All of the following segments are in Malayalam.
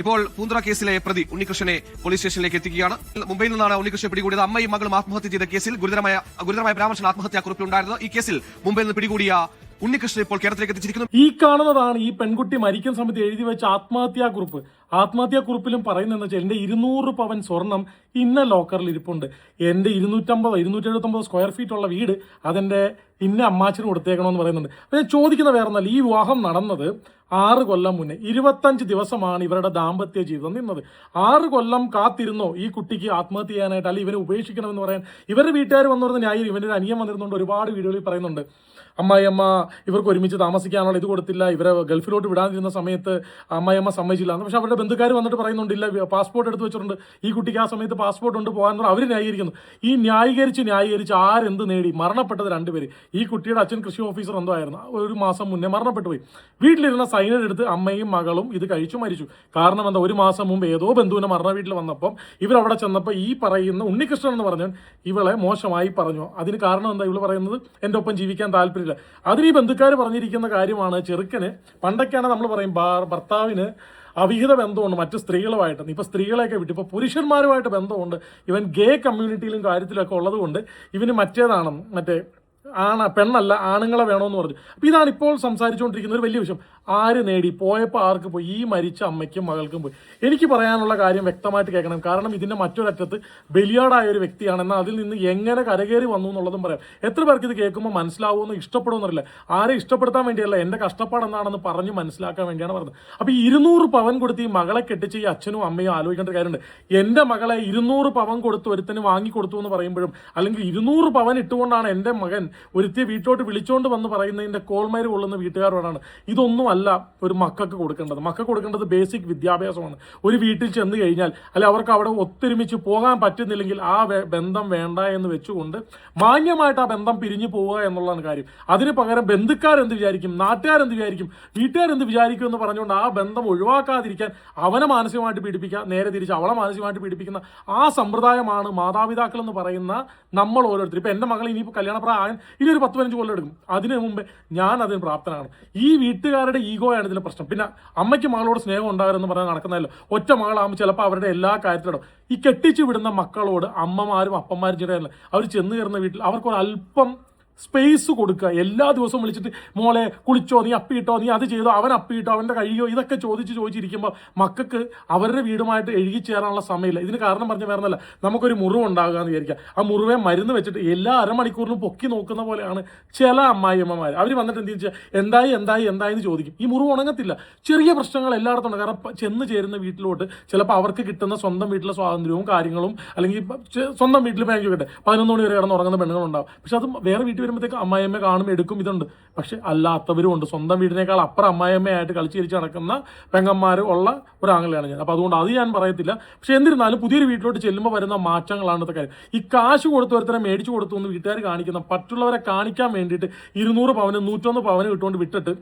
ഇപ്പോൾ പൂന്ത്ര കേസിലെ പ്രതി ഉണ്ണികൃഷ്ണനെ പോലീസ് സ്റ്റേഷനിലേക്ക് എത്തിക്കുകയാണ്. മുംബൈയിൽ നിന്നാണ് ഉണ്ണികൃഷ്ണൻ പിടികൂടിയത്. അമ്മയും മകളും ആത്മഹത്യ ചെയ്ത കേസിൽ ഗുരുതരമായ ഗുരുതരമായ പരാമർശം ആത്മഹത്യാ കുറിപ്പിലുണ്ടായിരുന്നു ഈ കേസിൽ മുംബൈയിൽ നിന്ന് പിടികൂടിയ ഉണ്ണികൃഷ്ണൻ ഇപ്പോൾ കേരളത്തിലേക്ക് എത്തിച്ചിരിക്കുന്നു. ഈ കാണുന്നതാണ് ഈ പെൺകുട്ടി മരിക്കുന്ന സമയത്ത് എഴുതി വെച്ച ആത്മഹത്യാ കുറിപ്പ്. ആത്മഹത്യാ കുറിപ്പിലും പറയുന്നതെന്ന് വെച്ചാൽ എന്റെ ഇരുന്നൂറ് പവൻ സ്വർണം ഇന്ന ലോക്കറിൽ ഇരിപ്പുണ്ട്. എന്റെ ഇരുന്നൂറ്റമ്പത് ഇരുന്നൂറ്റി എഴുപത്തൊമ്പത് സ്ക്വയർ ഫീറ്റ് ഉള്ള വീട് അതെന്റെ ഇന്ന അമ്മാച്ചിന് കൊടുത്തേക്കണമെന്ന് പറയുന്നുണ്ട്. അപ്പൊ ഞാൻ ചോദിക്കുന്ന വേറെ ഈ വിവാഹം നടന്നത് ആറ് കൊല്ലം മുന്നേ ഇരുപത്തഞ്ച് ദിവസമാണ് ഇവരുടെ ദാമ്പത്യ ജീവിതം നിന്നത്. ആറ് കൊല്ലം കാത്തിരുന്നോ ഈ കുട്ടിക്ക് ആത്മഹത്യ ചെയ്യാനായിട്ട്? അല്ലെങ്കിൽ ഇവരെ ഉപേക്ഷിക്കണമെന്ന് പറയാൻ? ഇവരുടെ വീട്ടുകാർ വന്നിരുന്ന ന്യായം ഇവന്റെ ഒരു അനിയം വന്നിരുന്നുണ്ട് ഒരുപാട് വീഡിയോയിൽ പറയുന്നുണ്ട്. അമ്മായിയമ്മ ഇവർക്ക് ഒരുമിച്ച് താമസിക്കാനുള്ള ഇത് കൊടുത്തില്ല ഇവരെ ഗൾഫിലോട്ട് വിടാതിരുന്ന സമയത്ത് അമ്മായിയമ്മ സമ്മതിച്ചില്ല പക്ഷെ അവരുടെ ബന്ധുക്കാർ വന്നിട്ട് പറയുന്നുണ്ടില്ല പാസ്പോർട്ട് എടുത്ത് വെച്ചിട്ടുണ്ട്. ഈ കുട്ടിക്ക് ആ സമയത്ത് പാസ്പോർട്ട് ഉണ്ട് പോകാൻ അവർ ന്യായീകരിക്കുന്നു. ഈ ന്യായീകരിച്ച് ന്യായീകരിച്ച് ആരെന്ത് നേടി? മരണപ്പെട്ടത് രണ്ടുപേര്. ഈ കുട്ടിയുടെ അച്ഛൻ കൃഷി ഓഫീസർ എന്തോ ആയിരുന്നു. ഒരു മാസം മുന്നേ മരണപ്പെട്ടു പോയി. വീട്ടിലിരുന്ന സൈനർ എടുത്ത് അമ്മയും മകളും ഇത് കഴിച്ചു മരിച്ചു. കാരണം എന്താ ഒരു മാസം മുമ്പ് ഏതോ ബന്ധുവിനെ മരണ വീട്ടിൽ വന്നപ്പം ഇവരവിടെ ചെന്നപ്പോൾ ഈ പറയുന്ന ഉണ്ണികൃഷ്ണൻ എന്ന് പറഞ്ഞവൻ ഇവളെ മോശമായി പറഞ്ഞു. അതിന് കാരണം എന്താ ഇവൾ പറയുന്നത്? എന്റെ ഒപ്പം ജീവിക്കാൻ താല്പര്യമില്ല അതിന് ഈ ബന്ധുക്കാർ പറഞ്ഞിരിക്കുന്ന കാര്യമാണ് ചെറുക്കന് പണ്ടൊക്കെയാണ് നമ്മൾ പറയും ഭർത്താവിന് അവിഹിത ബന്ധമുണ്ട് മറ്റ് സ്ത്രീകളുമായിട്ട്. ഇപ്പോൾ സ്ത്രീകളെയൊക്കെ വിട്ടു. ഇപ്പോൾ പുരുഷന്മാരുമായിട്ട് ബന്ധമുണ്ട്. ഇവൻ ഗേ കമ്മ്യൂണിറ്റിയിലും കാര്യത്തിലൊക്കെ ഉള്ളതുകൊണ്ട് ഇവന് മറ്റേതാണ് മറ്റേ ആണ് പെണ്ണല്ല ആണുങ്ങളെ വേണമെന്ന് പറഞ്ഞു. അപ്പോൾ ഇതാണ് ഇപ്പോൾ സംസാരിച്ചുകൊണ്ടിരിക്കുന്ന ഒരു വലിയ വിഷയം. ആര് നേടി? പോയപ്പോൾ ആർക്ക് പോയി? ഈ മരിച്ച അമ്മയ്ക്കും മകൾക്കും പോയി. എനിക്ക് പറയാനുള്ള കാര്യം വ്യക്തമായിട്ട് കേൾക്കണം. കാരണം ഇതിന്റെ മറ്റൊരറ്റത്ത് ബലിയാടായ ഒരു വ്യക്തിയാണ്. എന്നാൽ അതിൽ നിന്ന് എങ്ങനെ കരകയറി വന്നു എന്നുള്ളതും പറയാം. എത്ര പേർക്ക് ഇത് കേൾക്കുമ്പോൾ മനസ്സിലാവുമെന്ന് ഇഷ്ടപ്പെടുമെന്നറിയില്ല ആരെ ഇഷ്ടപ്പെടുത്താൻ വേണ്ടിയല്ല എന്റെ കഷ്ടപ്പാട് എന്താണെന്ന് പറഞ്ഞ് മനസ്സിലാക്കാൻ വേണ്ടിയാണ് പറഞ്ഞത്. അപ്പോൾ ഈ ഇരുന്നൂറ് പവൻ കൊടുത്ത് ഈ മകളെ കെട്ടിച്ച് ഈ അച്ഛനും അമ്മയും ആലോചിക്കേണ്ട കാര്യമുണ്ട്. എന്റെ മകളെ ഇരുന്നൂറ് പവൻ കൊടുത്ത് ഒരുത്തന് വാങ്ങിക്കൊടുത്തു എന്ന് പറയുമ്പോഴും അല്ലെങ്കിൽ ഇരുന്നൂറ് പവൻ ഇട്ടുകൊണ്ടാണ് എന്റെ മകൻ ഒരുത്തിയെ വീട്ടിലോട്ട് വിളിച്ചോണ്ട് വന്ന് പറയുന്നതിന്റെ കോൾമയർ കൊള്ളുന്ന വീട്ടുകാരോടാണ്. ഇതൊന്നുമല്ല ഒരു മക്കൾക്ക് കൊടുക്കേണ്ടത്. മക്കൾക്ക് കൊടുക്കേണ്ടത് ബേസിക് വിദ്യാഭ്യാസമാണ്. ഒരു വീട്ടിൽ ചെന്ന് കഴിഞ്ഞാൽ അല്ലെ അവർക്ക് അവിടെ ഒത്തൊരുമിച്ച് പോകാൻ പറ്റുന്നില്ലെങ്കിൽ ആ ബന്ധം വേണ്ട എന്ന് വെച്ചുകൊണ്ട് മാന്യമായിട്ട് ആ ബന്ധം പിരിഞ്ഞു പോവുക എന്നുള്ളതാണ് കാര്യം. അതിന് പകരം ബന്ധുക്കാരെന്ത് വിചാരിക്കും? നാട്ടുകാരെന്ത് വിചാരിക്കും? വീട്ടുകാരെന്ത് വിചാരിക്കും എന്ന് പറഞ്ഞുകൊണ്ട് ആ ബന്ധം ഒഴിവാക്കാതിരിക്കാൻ അവനെ മാനസികമായിട്ട് പീഡിപ്പിക്കുക നേരെ തിരിച്ച് അവളെ മാനസികമായിട്ട് പീഡിപ്പിക്കുന്ന ആ സമ്പ്രദായമാണ് മാതാപിതാക്കൾ എന്ന് പറയുന്ന നമ്മൾ ഓരോരുത്തർ ഇപ്പൊ എന്റെ മകൾ ഇനിയിപ്പോൾ കല്യാണപ്രായം ഇനി ഒരു പത്ത് പതിനഞ്ച് കൊല്ലം എടുക്കും. അതിന് മുമ്പേ ഞാൻ അതിന് പ്രാപ്തനാണ് ഈ വീട്ടുകാരുടെ ഈഗോയാണ് ഇതിലെ പ്രശ്നം. പിന്നെ അമ്മയ്ക്ക് മകളോട് സ്നേഹം ഉണ്ടാകരുതെന്ന് പറഞ്ഞാൽ നടക്കുന്നതല്ലോ. ഒറ്റ മകളാകുമ്പോൾ ചിലപ്പോൾ അവരുടെ എല്ലാ കാര്യത്തിലും ഈ കെട്ടിച്ചു വിടുന്ന മക്കളോട് അമ്മമാരും അപ്പന്മാരും ചെറിയ അവർ ചെന്ന് കയറുന്ന വീട്ടിൽ അവർക്ക് ഒരു അല്പം സ്പേസ് കൊടുക്കുക. എല്ലാ ദിവസവും വിളിച്ചിട്ട് മോളെ കുളിച്ചോ നീ അപ്പിയിട്ടോ നീ അത് ചെയ്തോ അവൻ അപ്പിയിട്ടോ അവന്റെ കഴിയോ ഇതൊക്കെ ചോദിച്ച് ചോദിച്ചിരിക്കുമ്പോൾ മക്കൾക്ക് അവരുടെ വീടുമായിട്ട് എഴുകി ചേരാനുള്ള സമയമില്ല. ഇതിന് കാരണം പറഞ്ഞ വേറൊന്നല്ല നമുക്കൊരു മുറിവ് ഉണ്ടാകുക എന്ന് വിചാരിക്കുക. ആ മുറിവെ മരുന്ന് വെച്ചിട്ട് എല്ലാ അരമണിക്കൂറിലും പൊക്കി നോക്കുന്ന പോലെയാണ് ചില അമ്മായിയമ്മമാർ അവർ വന്നിട്ട് എന്ത് ചോദിച്ചാൽ എന്തായി എന്തായി എന്തായി എന്ന് ചോദിക്കും. ഈ മുറിവ് ഉണങ്ങത്തില്ല. ചെറിയ പ്രശ്നങ്ങൾ എല്ലായിടത്തും ഉണ്ട്. കാരണം ചെന്ന് ചേരുന്ന വീട്ടിലോട്ട് ചിലപ്പോൾ അവർക്ക് കിട്ടുന്ന സ്വന്തം വീട്ടിലെ സ്വാതന്ത്ര്യവും കാര്യങ്ങളും അല്ലെങ്കിൽ സ്വന്തം വീട്ടിൽ ബാങ്ക് കിട്ടെ പതിനൊന്ന് മണി വരെ കിടന്ന് ഉറങ്ങുന്ന പെണ്ണുങ്ങളുണ്ടാവും. പക്ഷെ അത് വേറെ വീട്ടിൽ വരുമ്പോഴത്തേക്ക് അമ്മായിയമ്മ കാണും എടുക്കും ഇതുണ്ട്. പക്ഷെ അല്ലാത്തവരും ഉണ്ട്. സ്വന്തം വീടിനേക്കാൾ അപ്പുറം അമ്മായിയമ്മയായിട്ട് കളിച്ച് ചിരിച്ച് നടക്കുന്ന പെങ്ങന്മാർ ഉള്ള ഒരു ആംഗലയാണ് ഞാൻ. അപ്പോൾ അതുകൊണ്ട് അത് ഞാൻ പറയത്തില്ല. പക്ഷെ എന്നിരുന്നാലും പുതിയൊരു വീട്ടിലോട്ട് ചെല്ലുമ്പോൾ വരുന്ന മാറ്റങ്ങളാണ് ഇതൊക്കെ കാര്യം. ഈ കാശ് കൊടുത്ത് ഒരുത്തരം മേടിച്ചു കൊടുത്തു എന്ന് വീട്ടുകാർ കാണിക്കുന്ന മറ്റുള്ളവരെ കാണിക്കാൻ വേണ്ടിയിട്ട് ഇരുന്നൂറ് പവന് നൂറ്റൊന്ന് പവന് ഇട്ടുകൊണ്ട് വിട്ടിട്ട്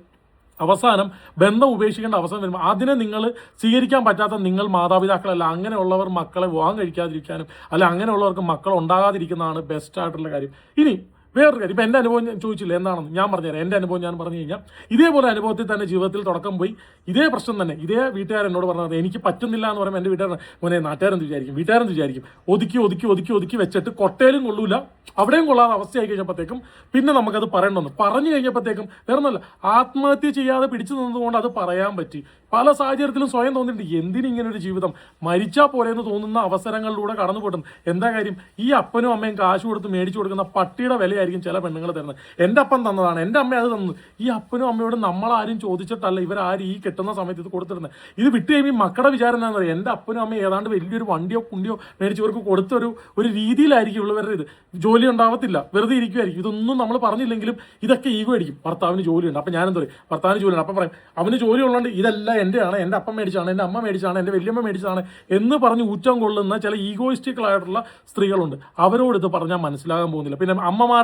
അവസാനം ബന്ധം ഉപേക്ഷിക്കേണ്ട അവസരം വരുമ്പോൾ അതിനെ നിങ്ങൾ സ്വീകരിക്കാൻ പറ്റാത്ത നിങ്ങൾ മാതാപിതാക്കളല്ല. അങ്ങനെയുള്ളവർ മക്കളെ വിവാഹം കഴിക്കാതിരിക്കാനും അല്ല അങ്ങനെയുള്ളവർക്ക് മക്കൾ ഉണ്ടാകാതിരിക്കുന്നതാണ് ബെസ്റ്റ് ആയിട്ടുള്ള കാര്യം. ഇനി വേറൊരു കാര്യം. ഇപ്പം എന്റെ അനുഭവം ഞാൻ ചോദിച്ചില്ല എന്താണെന്ന് ഞാൻ പറഞ്ഞുതരാം. എന്റെ അനുഭവം ഞാൻ പറഞ്ഞു കഴിഞ്ഞാൽ ഇതേപോലെ അനുഭവത്തിൽ തന്നെ ജീവിതത്തിൽ തുടക്കം പോയി ഇതേ പ്രശ്നം തന്നെ ഇതേ വീട്ടുകാരൻ എന്നോട് പറഞ്ഞത് എനിക്ക് പറ്റുന്നില്ല എന്ന് പറയുമ്പോൾ എന്റെ വീട്ടുകാരൻ മോനെ നാട്ടുകാരെന്ത് വിചാരിക്കും? വീട്ടുകാരെന്ത് വിചാരിക്കും? ഒതുക്കി ഒതുക്കി ഒതുക്കി ഒതുക്കി വെച്ചിട്ട് കൊട്ടയിലും കൊള്ളൂല അവിടെയും കൊള്ളാതെ അവസ്ഥയായി കഴിഞ്ഞപ്പോഴത്തേക്കും പിന്നെ നമുക്കത് പറയണമെന്ന് പറഞ്ഞു കഴിഞ്ഞപ്പോഴത്തേക്കും വേറെ ഒന്നല്ല ആത്മഹത്യ ചെയ്യാതെ പിടിച്ചു നിന്നതുകൊണ്ട് അത് പറയാൻ പറ്റി. പല സാഹചര്യത്തിലും സ്വയം തോന്നിയിട്ടുണ്ട് എന്തിനിങ്ങനെ ഒരു ജീവിതം? മരിച്ചാൽ പോലെ എന്ന് തോന്നുന്ന അവസരങ്ങളിലൂടെ കടന്നു പോയിട്ടുണ്ട് എന്താ കാര്യം? ഈ അപ്പനും അമ്മയും കാശ് കൊടുത്ത് മേടിച്ചു കൊടുക്കുന്ന പട്ടിയുടെ വിലയായിരിക്കും ചില പെണ്ണുങ്ങൾ തരുന്നത്. എന്റെ അപ്പം തന്നതാണ്. എന്റെ അമ്മ അത് തന്നത്. ഈ അപ്പനും അമ്മയോട് നമ്മളാരും ചോദിച്ചിട്ടല്ല ഇവരാരും ഈ കിട്ടുന്ന സമയത്ത് ഇത് കൊടുത്തിരുന്നത്. ഇത് വിട്ട് കഴിയുമ്പോൾ മക്കളുടെ വിചാരം എന്താണെന്ന് അറിയാം? എന്റെ അപ്പനും അമ്മയും ഏതാണ്ട് വലിയൊരു വണ്ടിയോ കുണ്ടിയോ മേടിച്ചവർക്ക് കൊടുത്തൊരു ഒരു രീതിയിലായിരിക്കും ഉള്ളവരുടെ ഇത്. ജോലി ഉണ്ടാവത്തില്ല. വെറുതെ ഇരിക്കുമായിരിക്കും ഇതൊന്നും നമ്മൾ പറഞ്ഞില്ലെങ്കിലും ഇതൊക്കെ ഈഗോ ആയിരിക്കും. ഭർത്താവിന് ജോലിയുണ്ട്. അപ്പം ഞാനെന്താ പറയും? ഭർത്താവിന് ജോലിയുണ്ട്. അപ്പം പറയും അവന് ജോലി ഉള്ളതുകൊണ്ട് ഇതെല്ലാം എന്റെയാണ് എന്റെ അപ്പം മേടിച്ചാണ് എന്റെ അമ്മ മേടിച്ചാണ് എന്റെ വലിയമ്മ മേടിച്ചാണ് എന്ന് പറഞ്ഞ് ഊറ്റം കൊള്ളുന്ന ചില ഈഗോയിസ്റ്റിക്കലായിട്ടുള്ള സ്ത്രീകളുണ്ട്. അവരോട് ഇത് പറഞ്ഞാൽ മനസ്സിലാകാൻ പോകുന്നില്ല. പിന്നെ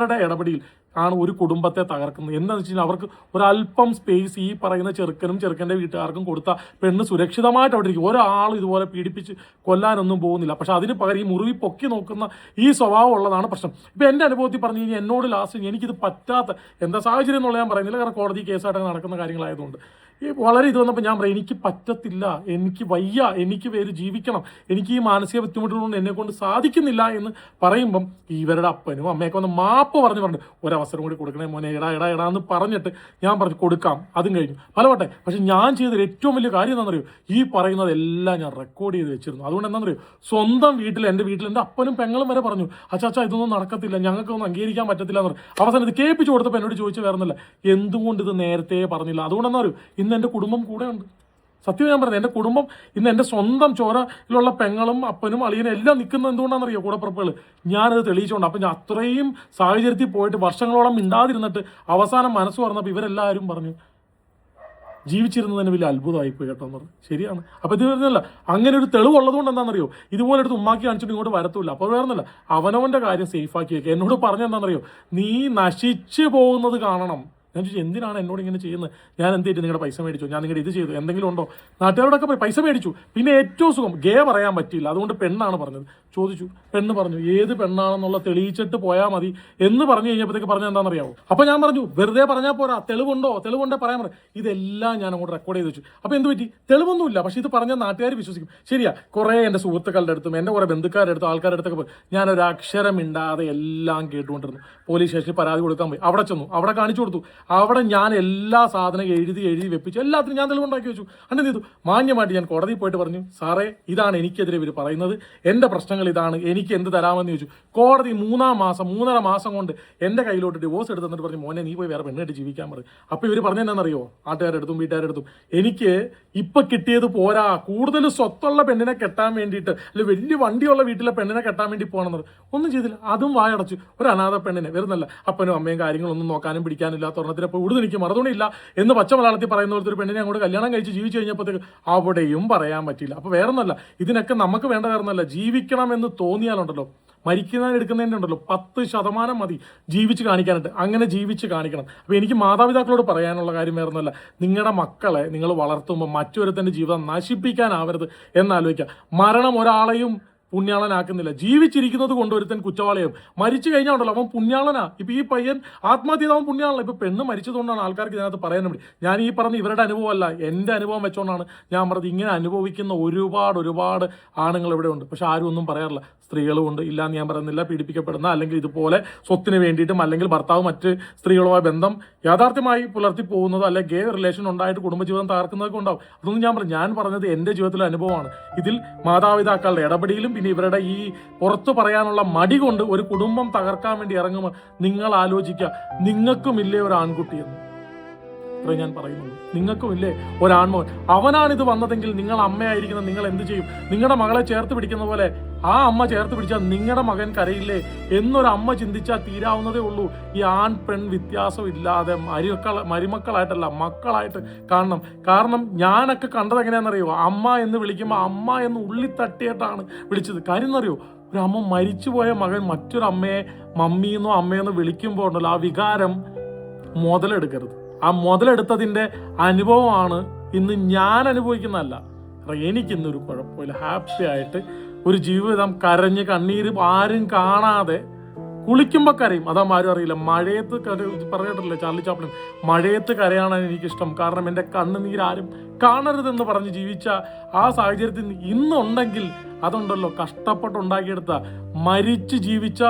അമ്മമാരുടെ ഇടപെടിയിൽ ആണ് ഒരു കുടുംബത്തെ തകർക്കുന്നത്? എന്താണെന്ന് വെച്ച് കഴിഞ്ഞാൽ അവർക്ക് ഒരല്പം സ്പേസ് ഈ പറയുന്ന ചെറുക്കനും ചെറുക്കന്റെ വീട്ടുകാർക്കും കൊടുത്ത പെണ്ണ് സുരക്ഷിതമായിട്ട് അവിടെ ഇരിക്കും. ഒരാൾ ഇതുപോലെ പീഡിപ്പിച്ച് കൊല്ലാനൊന്നും പോകുന്നില്ല. പക്ഷെ അതിന് പകരം ഈ മുറിവി പൊക്കി നോക്കുന്ന ഈ സ്വഭാവം ഉള്ളതാണ് പ്രശ്നം. ഇപ്പം എന്റെ അനുഭവത്തിൽ പറഞ്ഞു കഴിഞ്ഞാൽ എന്നോട് ലാസ്റ്റ് എനിക്കിത് പറ്റാത്ത എന്താ സാഹചര്യം എന്നുള്ള ഞാൻ പറയുന്നില്ല. കാരണം കോടതി കേസായിട്ട് നടക്കുന്ന കാര്യങ്ങളായതുകൊണ്ട്. ഈ വളരെ ഇത് വന്നപ്പോൾ ഞാൻ പറയാം എനിക്ക് പറ്റത്തില്ല എനിക്ക് വയ്യ എനിക്ക് പേര് ജീവിക്കണം എനിക്ക് ഈ മാനസിക ബുദ്ധിമുട്ടുകൊണ്ട് എന്നെ കൊണ്ട് സാധിക്കുന്നില്ല എന്ന് പറയുമ്പം ഇവരുടെ അപ്പനും അമ്മയൊക്കെ വന്ന് മാപ്പ് പറഞ്ഞു പറഞ്ഞു ഒരവസരം കൂടി കൊടുക്കണേ മോനെ എടാ എടാ എടാ എന്ന് പറഞ്ഞിട്ട് ഞാൻ പറഞ്ഞു കൊടുക്കാം അതും കഴിഞ്ഞു. പലവട്ടെ പക്ഷെ ഞാൻ ചെയ്തൊരു ഏറ്റവും വലിയ കാര്യം എന്താണെന്നറിയോ? ഈ പറയുന്നതെല്ലാം ഞാൻ റെക്കോർഡ് ചെയ്ത് വെച്ചിരുന്നു. അതുകൊണ്ട് എന്താണെന്നറിയോ? സ്വന്തം വീട്ടിൽ എന്റെ വീട്ടിൽ എന്റെ അപ്പനും പെങ്ങളും വരെ പറഞ്ഞു അച്ഛാ അച്ഛാ ഇതൊന്നും നടക്കത്തില്ല ഞങ്ങൾക്കൊന്നും അംഗീകരിക്കാൻ പറ്റത്തില്ല എന്ന് പറഞ്ഞു. അവസാനം ഇത് കേൾപ്പിച്ചു കൊടുത്തപ്പോൾ എന്നോട് ചോദിച്ചു വരുന്നില്ല എന്തുകൊണ്ട് ഇത് നേരത്തെ പറഞ്ഞില്ല? അതുകൊണ്ടെന്നാ അറിയോ ഇന്ന് എന്റെ കുടുംബം കൂടെ ഉണ്ട് സത്യം ഞാൻ പറഞ്ഞത് എന്റെ കുടുംബം ഇന്ന് എന്റെ സ്വന്തം ചോരയിലുള്ള പെങ്ങളും അപ്പനും അളിയനും എല്ലാം നിൽക്കുന്നത് എന്തുകൊണ്ടാണെന്നറിയോ കൂടപ്പുറപ്പുകൾ ഞാനത് തെളിയിച്ചുകൊണ്ട് അപ്പം ഞാൻ അത്രയും സാഹചര്യത്തിൽ പോയിട്ട് വർഷങ്ങളോളം മിണ്ടാതിരുന്നിട്ട് അവസാനം മനസ്സ് പറഞ്ഞപ്പോൾ ഇവരെല്ലാവരും പറഞ്ഞു ജീവിച്ചിരുന്നതിന് വലിയ അത്ഭുതമായിപ്പോയി കേട്ടോ എന്ന് പറഞ്ഞു. ശരിയാണ്. അപ്പോൾ ഇത് വരുന്നില്ല. അങ്ങനെ ഒരു തെളിവുള്ളത് കൊണ്ട് എന്താണെന്നറിയോ? ഇതുപോലെ എടുത്ത് ഉമ്മാക്കി കാണിച്ചിട്ട് ഇങ്ങോട്ട് വരത്തില്ല. അപ്പോൾ വേറൊന്നുമില്ല. അവനവന്റെ കാര്യം സേഫാക്കി വയ്ക്കുക എന്നോട് പറഞ്ഞെന്താണെന്നറിയോ നീ നശിച്ചു പോകുന്നത് കാണണം. ഞാൻ ചോദിച്ചു എന്തിനാണ് എന്നോട് ഇങ്ങനെ ചെയ്യുന്നത്? ഞാൻ എന്ത് ചെയ്തു? നിങ്ങളുടെ പൈസ മേടിച്ചു? ഞാൻ നിങ്ങളുടെ ഇത് ചെയ്തു. എന്തെങ്കിലും ഉണ്ടോ? നാട്ടുകാരോടൊക്കെ പോയി പൈസ മേടിച്ചു. പിന്നെ ഏറ്റവും സുഖം ഗേ പറയാൻ പറ്റില്ല അതുകൊണ്ട് പെണ്ണാണ് പറഞ്ഞത്. ചോദിച്ചു പെണ്ണ് പറഞ്ഞു ഏത് പെണ്ണാണെന്നുള്ള തെളിയിച്ചിട്ട് പോയാൽ മതി. എന്ന് പറഞ്ഞു കഴിഞ്ഞപ്പോഴത്തേക്ക് പറഞ്ഞ എന്താണെന്നറിയാവോ? അപ്പോൾ ഞാൻ പറഞ്ഞു വെറുതെ പറഞ്ഞാൽ പോരാ. തെളിവുണ്ടോ? തെളിവുണ്ടോ പറയാൻ പറഞ്ഞു ഇതെല്ലാം ഞാൻ അങ്ങോട്ട് റെക്കോർഡ് ചെയ്ത് വെച്ചു. അപ്പോൾ എന്ത് പറ്റി? തെളിവൊന്നുമില്ല. പക്ഷേ ഇത് പറഞ്ഞാൽ നാട്ടുകാർ വിശ്വസിക്കും. ശരിയാ കുറേ എന്റെ സുഹൃത്തുക്കളുടെ അടുത്തും എന്റെ കുറേ ബന്ധുക്കാരുടെ അടുത്തും ആൾക്കാരുടെ അടുത്തൊക്കെ പോയി. ഞാനൊരു അക്ഷരം മിണ്ടാതെ എല്ലാം കേട്ടുകൊണ്ടിരുന്നു. പോലീസ് സ്റ്റേഷനിൽ പരാതി കൊടുക്കാൻ പോയി. അവിടെ ചെന്നു. അവിടെ കാണിച്ചു കൊടുത്തു. അവിടെ ഞാൻ എല്ലാ സാധനവും എഴുതി എഴുതി വെപ്പിച്ചു. എല്ലാത്തിനും ഞാൻ തെളിവുണ്ടാക്കി വെച്ചു. അങ്ങനെ ചെയ്തു? മാന്യമായിട്ട് ഞാൻ കോടതിയിൽ പോയിട്ട് പറഞ്ഞു സാറേ ഇതാണ് എനിക്കെതിരെ ഇവർ പറയുന്നത്. എന്റെ പ്രശ്നങ്ങൾ ഇതാണ്. എനിക്ക് എന്ത് തരാമെന്ന് ചോദിച്ചു. കോടതി മൂന്നാം മാസം മൂന്നര മാസം കൊണ്ട് എന്റെ കയ്യിലോട്ട് ഡിവോഴ്സ് എടുത്ത് തന്നിട്ട് പറഞ്ഞു മോനെ നീ പോയി വേറെ പെണ്ണായിട്ട് ജീവിക്കാൻ പറയും അപ്പോൾ ഇവർ പറഞ്ഞു നാട്ടുകാരുടെ അടുത്തും വീട്ടുകാരുടെ അടുത്തും. എനിക്ക് ഇപ്പം കിട്ടിയത് പോരാ. കൂടുതൽ സ്വത്തുള്ള പെണ്ണിനെ കെട്ടാൻ വേണ്ടിയിട്ട് അല്ലെങ്കിൽ വലിയ വണ്ടിയുള്ള വീട്ടിലെ പെണ്ണിനെ കെട്ടാൻ വേണ്ടി പോകണമെന്ന് ഒന്നും ചെയ്തില്ല. അതും വായടച്ചു. ഒരു അനാഥ പെണ്ണിനെ വരുന്നല്ല അപ്പനും അമ്മയും കാര്യങ്ങളൊന്നും നോക്കാനും പിടിക്കാനും ഇല്ലാത്ത ഒരെണ്ണത്തിനെ അപ്പോൾ ഇവിടെ എനിക്ക് മറുതുണിയില്ല എന്ന് പച്ച മലയാളത്തിൽ പറയുന്ന പോലത്തെ ഒരു പെണ്ണിനെ അങ്ങോട്ട് കല്യാണം കഴിച്ച് ജീവിച്ചു കഴിഞ്ഞപ്പോഴത്തേക്ക് അവിടെയും പറയാൻ പറ്റില്ല. അപ്പോൾ വേറൊന്നല്ല ഇതിനൊക്കെ നമുക്ക് വേണ്ട കാരണമല്ല ജീവിക്കണം എന്ന് തോന്നിയാലുണ്ടല്ലോ മരിക്കുന്നതിന് എടുക്കുന്നതിന്റെ ഉണ്ടല്ലോ പത്ത് ശതമാനം മതി ജീവിച്ച് കാണിക്കാനായിട്ട്. അങ്ങനെ ജീവിച്ച് കാണിക്കണം. അപ്പോൾ എനിക്ക് മാതാപിതാക്കളോട് പറയാനുള്ള കാര്യം വേറൊന്നുമല്ല നിങ്ങളുടെ മക്കളെ നിങ്ങൾ വളർത്തുമ്പോൾ മറ്റൊരുത്തന്റെ ജീവിതം നശിപ്പിക്കാനാവരുത് എന്നാലോചിക്കുക. മരണം ഒരാളെയും പുണ്യാളനാക്കുന്നില്ല. ജീവിച്ചിരിക്കുന്നത് കൊണ്ട് ഒരുത്തൻ കുറ്റവാളിയാവും. മരിച്ചു കഴിഞ്ഞാൽ ഉണ്ടല്ലോ അവൻ പുണ്യാളനാ. ഇപ്പൊ ഈ പയ്യൻ ആത്മഹത്യ അവൻ ഇപ്പൊ പെണ്ണ് മരിച്ചതുകൊണ്ടാണ് ആൾക്കാർക്ക് ഇതിനകത്ത് പറയാൻ വേണ്ടി. ഞാൻ ഈ പറഞ്ഞ ഇവരുടെ അനുഭവമല്ല. എന്റെ അനുഭവം വെച്ചുകൊണ്ടാണ് ഞാൻ പറഞ്ഞത്. ഇങ്ങനെ അനുഭവിക്കുന്ന ഒരുപാട് ഒരുപാട് ആണുങ്ങൾ ഇവിടെ ഉണ്ട്. പക്ഷെ ആരും ഒന്നും പറയാറില്ല. സ്ത്രീകളും ഉണ്ട്. ഇല്ല എന്ന് ഞാൻ പറയുന്നില്ല. പീഡിപ്പിക്കപ്പെടുന്ന അല്ലെങ്കിൽ ഇതുപോലെ സ്വത്തിന് വേണ്ടിയിട്ടും അല്ലെങ്കിൽ ഭർത്താവ് മറ്റ് സ്ത്രീകളുമായി ബന്ധം യാഥാർത്ഥ്യമായി പുലർത്തി പോകുന്നതോ അല്ലെങ്കിൽ ഗേ റിലേഷൻ ഉണ്ടായിട്ട് കുടുംബജീവിതം തകർക്കുന്നതൊക്കെ ഉണ്ടാവും. അതൊന്നും ഞാൻ പറഞ്ഞു ഞാൻ പറഞ്ഞത് എന്റെ ജീവിതത്തിലെ അനുഭവമാണ്. ഇതിൽ മാതാപിതാക്കളുടെ ഇടപെടലും പിന്നെ ഇവരുടെ ഈ പുറത്തു പറയാനുള്ള മടി കൊണ്ട് ഒരു കുടുംബം തകർക്കാൻ വേണ്ടി ഇറങ്ങുമ്പോൾ നിങ്ങൾ ആലോചിക്കുക. നിങ്ങൾക്കും ഇല്ലേ ഒരു ആൺകുട്ടി ഇത്രയും ഞാൻ പറയുന്നുള്ളൂ. നിങ്ങൾക്കുമില്ലേ ഒരാൺമോൻ. അവനാണിത് വന്നതെങ്കിൽ നിങ്ങൾ അമ്മയായിരിക്കുന്ന നിങ്ങൾ എന്ത് ചെയ്യും? നിങ്ങളുടെ മകളെ ചേർത്ത് പിടിക്കുന്ന പോലെ ആ അമ്മ ചേർത്ത് പിടിച്ചാൽ നിങ്ങളുടെ മകൻ കരയില്ലേ? എന്നൊരു അമ്മ ചിന്തിച്ചാൽ തീരാവുന്നതേ ഉള്ളൂ. ഈ ആൺ പെൺ വ്യത്യാസം ഇല്ലാതെ മരുമക്കൾ മരുമക്കളായിട്ടല്ല മക്കളായിട്ട് കാണണം. കാരണം ഞാനൊക്കെ കണ്ടത് എങ്ങനെയാണെന്നറിയോ? അമ്മ എന്ന് വിളിക്കുമ്പോൾ അമ്മ എന്ന് ഉള്ളി തട്ടിയിട്ടാണ് വിളിച്ചത്. കാര്യം എന്നറിയോ ഒരു അമ്മ മരിച്ചുപോയ മകൻ മറ്റൊരു അമ്മയെ മമ്മിയെന്നോ അമ്മയെന്നോ വിളിക്കുമ്പോൾ ഉണ്ടല്ലോ ആ വികാരം മുതലെടുക്കരുത്. ആ മുതലെടുത്തതിന്റെ അനുഭവമാണ് ഇന്ന് ഞാൻ അനുഭവിക്കുന്നതല്ല. എനിക്കിന്നൊരു കുഴപ്പമില്ല ഹാപ്പി ആയിട്ട് ഒരു ജീവിതം കരഞ്ഞ് കണ്ണീര് ആരും കാണാതെ കുളിക്കുമ്പോൾ കരയും. അതാ ആരും അറിയില്ല. മഴയത്ത് കര പറഞ്ഞിട്ടില്ല ചാർലി ചാപ്ലിൻ? മഴയത്ത് കരയാനാണ് എനിക്കിഷ്ടം. കാരണം എന്റെ കണ്ണുനീരാരും കാണരുതെന്ന് പറഞ്ഞ് ജീവിച്ച ആ സാഹചര്യത്തിൽ ഇന്നുണ്ടെങ്കിൽ അതുണ്ടല്ലോ. കഷ്ടപ്പെട്ടുണ്ടാക്കിയെടുത്ത മരിച്ച് ജീവിച്ച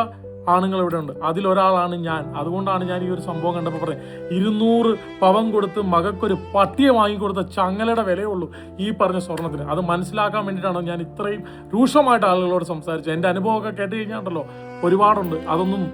ആണുങ്ങൾ ഇവിടെ ഉണ്ട് അതിലൊരാളാണ് ഞാൻ. അതുകൊണ്ടാണ് ഞാൻ ഈ ഒരു സംഭവം കണ്ടപ്പോൾ പറയുന്നത് ഇരുന്നൂറ് പവൻ കൊടുത്ത് മകക്കൊരു പട്ടിയെ വാങ്ങിക്കൊടുത്ത ചങ്ങലയുടെ വിലയുള്ളൂ ഈ പറഞ്ഞ സ്വർണത്തിന്. അത് മനസ്സിലാക്കാൻ വേണ്ടിയിട്ടാണ് ഞാൻ ഇത്രയും രൂക്ഷമായിട്ട് ആളുകളോട് സംസാരിച്ചത്. എന്റെ അനുഭവമൊക്കെ കേട്ട് കഴിഞ്ഞാണ്ടല്ലോ ഒരുപാടുണ്ട്. അതൊന്നും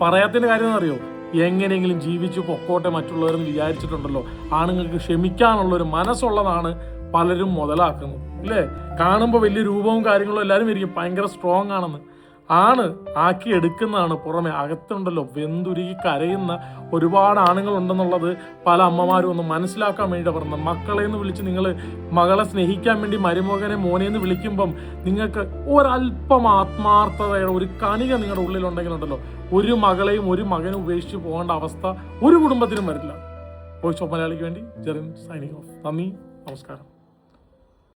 പറയാത്തതിന്റെ കാര്യം എന്നറിയോ എങ്ങനെയെങ്കിലും ജീവിച്ചു പൊക്കോട്ടെ മറ്റുള്ളവരെന്ന് വിചാരിച്ചിട്ടുണ്ടല്ലോ. ആണുങ്ങൾക്ക് ക്ഷമിക്കാനുള്ള ഒരു മനസ്സുള്ളതാണ് പലരും മുതലാക്കുന്നത്. ഇല്ലേ? കാണുമ്പോൾ വലിയ രൂപവും കാര്യങ്ങളും എല്ലാവരും ഇരിക്കും ഭയങ്കര സ്ട്രോങ് ആണെന്ന്. ആണ് ആക്കി എടുക്കുന്നതാണ് പുറമെ. അകത്തുണ്ടല്ലോ വെന്തുരുകി കരയുന്ന ഒരുപാട് ആണുങ്ങൾ ഉണ്ടെന്നുള്ളത് പല അമ്മമാരും ഒന്ന് മനസ്സിലാക്കാൻ വേണ്ടി പറഞ്ഞത്. മക്കളെ എന്ന് വിളിച്ച് നിങ്ങൾ മകളെ സ്നേഹിക്കാൻ വേണ്ടി മരുമകനെ മോനെ എന്ന് വിളിക്കുമ്പം നിങ്ങൾക്ക് ഒരല്പം ആത്മാർത്ഥതയുടെ ഒരു കണിക നിങ്ങളുടെ ഉള്ളിലുണ്ടെങ്കിലുണ്ടല്ലോ. ഒരു മകളെയും ഒരു മകനും ഉപേക്ഷിച്ച് പോകേണ്ട അവസ്ഥ ഒരു കുടുംബത്തിനും വരില്ല. വോയിസ് ഓഫ് മലയാളിക്ക് വേണ്ടി ജെറിൻ സൈനിങ് ഓഫ്. നന്ദി നമസ്കാരം.